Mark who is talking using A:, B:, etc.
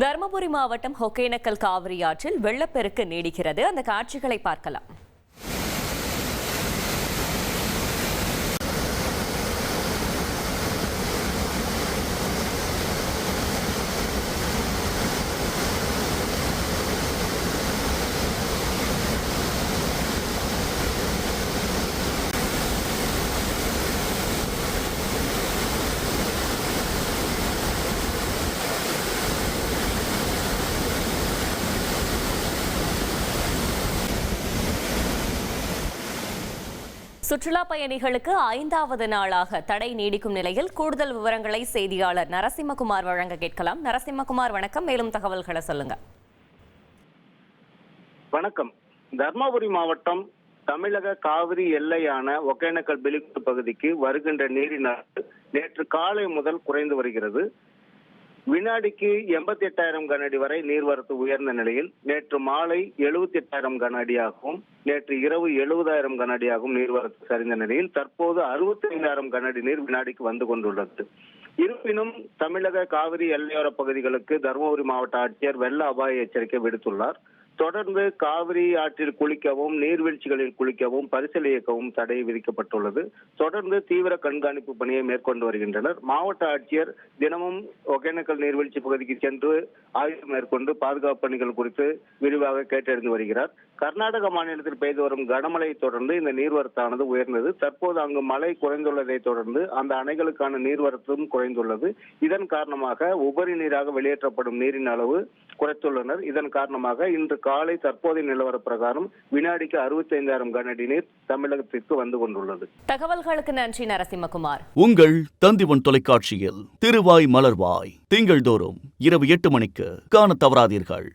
A: தருமபுரி மாவட்டம் ஒகேனக்கல் காவிரி ஆற்றில் வெள்ளப்பெருக்கு நீடிக்கிறது. அந்த காட்சிகளை பார்க்கலாம். சுற்றுலா பயணிகளுக்கு ஐந்தாவது நாளாக தடை நீடிக்கும் நிலையில் கூடுதல் விவரங்களை செய்தியாளர் நரசிம்மகுமார் வழங்க கேட்கலாம். நரசிம்மகுமார் வணக்கம். மேலும் தகவல்களை சொல்லுங்க.
B: வணக்கம். தர்மபுரி மாவட்டம் தமிழக காவிரி எல்லையான ஒகேனக்கல் பிலிப்பு பகுதிக்கு வருகின்ற நீரின் நேற்று காலை முதல் குறைந்து வருகிறது. வினாடிக்கு எண்பத்தி எட்டாயிரம் கனஅடி வரை நீர்வரத்து உயர்ந்த நிலையில் நேற்று மாலை எழுபத்தி எட்டாயிரம் கனஅடியாகவும் நேற்று இரவு எழுபதாயிரம் கனஅடியாகவும் நீர்வரத்து சரிந்த நிலையில் தற்போது அறுபத்தி ஐந்தாயிரம் கனஅடி நீர் வினாடிக்கு வந்து கொண்டுள்ளது. இருப்பினும் தமிழக காவிரி எல்லையோர பகுதிகளுக்கு தருமபுரி மாவட்ட ஆட்சியர் வெள்ள அபாய எச்சரிக்கை விடுத்துள்ளார். தொடர்ந்து காவிரி ஆற்றில் குளிக்கவும் நீர்வீழ்ச்சிகளில் குளிக்கவும் பரிசல் இயக்கவும் தடை விதிக்கப்பட்டுள்ளது. தொடர்ந்து தீவிர கண்காணிப்பு பணியை மேற்கொண்டு வருகின்றனர். மாவட்ட ஆட்சியர் தினமும் ஒகேனக்கல் நீர்வீழ்ச்சி பகுதிக்கு சென்று ஆய்வு மேற்கொண்டு பாதுகாப்பு பணிகள் குறித்து விரிவாக கேட்டறிந்து வருகிறார். கர்நாடக மாநிலத்தில் பெய்து வரும் கனமழையை தொடர்ந்து இந்த நீர்வரத்தானது உயர்ந்தது. தற்போது அங்கு மழை குறைந்துள்ளதை தொடர்ந்து அந்த அணைகளுக்கான நீர்வரத்தும் குறைந்துள்ளது. இதன் காரணமாக உபரி நீராக வெளியேற்றப்படும் நீரின் அளவு குறைத்துள்ளனர். இதன் காரணமாக இன்று காலை தற்போதைய நிலவர பிரகாரம் வினாடிக்கு அறுபத்தி ஐந்தாயிரம் கன அடி நீர் தமிழகத்திற்கு வந்து கொண்டுள்ளது.
A: தகவல்களுக்கு நன்றி நரசிம்மகுமார்.
C: உங்கள் தந்திவன் தொலைக்காட்சியில் திருவாய் மலர்வாய் திங்கள்தோறும் இரவு எட்டு மணிக்கு காணத் தவறாதீர்கள்.